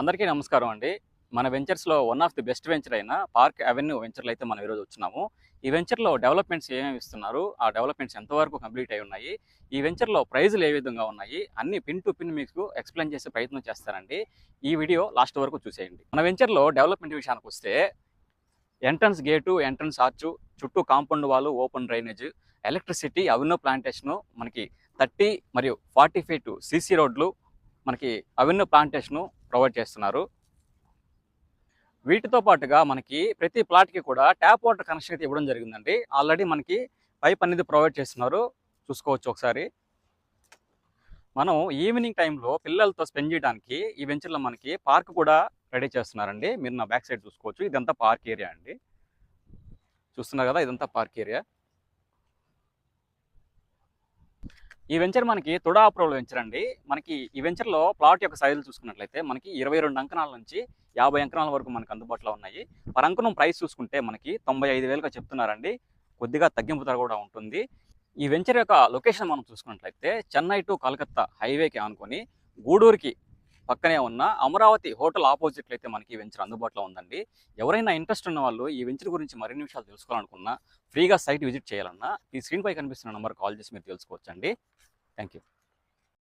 అందరికీ నమస్కారం అండి. మన వెంచర్స్లో one of the best venture అయిన పార్క్ అవెన్యూ వెంచర్లు అయితే మనం ఈరోజు వచ్చినాము. ఈ వెంచర్లో డెవలప్మెంట్స్ ఏమేమి ఇస్తున్నారు? ఆ డెవలప్మెంట్స్ ఎంతవరకు కంప్లీట్ అయి ఉన్నాయి? ఈ వెంచర్లో ప్రైజులు ఏ విధంగా ఉన్నాయి? అన్ని పిన్ టు పిన్ మీకు ఎక్స్ప్లెయిన్ చేసే ప్రయత్నం చేస్తారండి ఈ వీడియో లాస్ట్ వరకు చూసేయండి. మన వెంచర్లో డెవలప్మెంట్ విషయానికి వస్తే ఎంట్రన్స్ గేటు ఎంట్రన్స్ ఆర్చు చుట్టూ కాంపౌండ్ వాళ్ళు open drainage electricity avenue plantation మనకి థర్టీ మరియు ఫార్టీ ఫీట్ సీసీ రోడ్లు మనకి అవెన్యూ ప్లాంటేషను ప్రొవైడ్ చేస్తున్నారు. వీటితో పాటుగా మనకి ప్రతి ప్లాట్కి కూడా ట్యాప్ వాటర్ కనెక్షన్ అయితే ఇవ్వడం జరిగిందండి. ఆల్రెడీ మనకి పైప్ అనేది ప్రొవైడ్ చేస్తున్నారు. చూసుకోవచ్చు ఒకసారి. మనం ఈవినింగ్ టైంలో పిల్లలతో స్పెండ్ చేయడానికి ఈ వెంచర్లో మనకి పార్క్ కూడా రెడీ చేస్తున్నారండి. మీరు నా బ్యాక్ సైడ్ చూసుకోవచ్చు. ఇదంతా పార్క్ ఏరియా అండి. చూస్తున్నారు కదా ఇదంతా పార్క్ ఏరియా. ఈ వెంచర్ మనకి తుడా అప్రూవల్ వెంచర్ అండి. మనకి ఈ వెంచర్లో ప్లాట్ యొక్క సైజులు చూసుకున్నట్లయితే మనకి ఇరవై రెండు అంకణాల నుంచి యాభై అంకణాల వరకు మనకు అందుబాటులో ఉన్నాయి. పర్ అంకణం ప్రైస్ చూసుకుంటే మనకి తొంభై ఐదు వేలుగా చెప్తున్నారండి. కొద్దిగా తగ్గింపు ధర కూడా ఉంటుంది. ఈ వెంచర్ యొక్క లొకేషన్ మనం చూసుకున్నట్లయితే చెన్నై టు కలకత్తా హైవేకి అనుకొని గూడూరుకి పక్కనే ఉన్న అమరావతి హోటల్ ఆపోజిట్లో అయితే మనకి ఈ వెంచర్ అందుబాటులో ఉందండి. ఎవరైనా ఇంట్రెస్ట్ ఉన్న వాళ్ళు ఈ వెంచర్ గురించి మరిన్ని విషయాలు తెలుసుకోవాలనుకున్నా ఫ్రీగా సైట్ విజిట్ చేయాలన్నా ఈ స్క్రీన్ పై కనిపిస్తున్న నెంబర్ కాల్ చేసి మీరు తెలుసుకోవచ్చండి. Thank you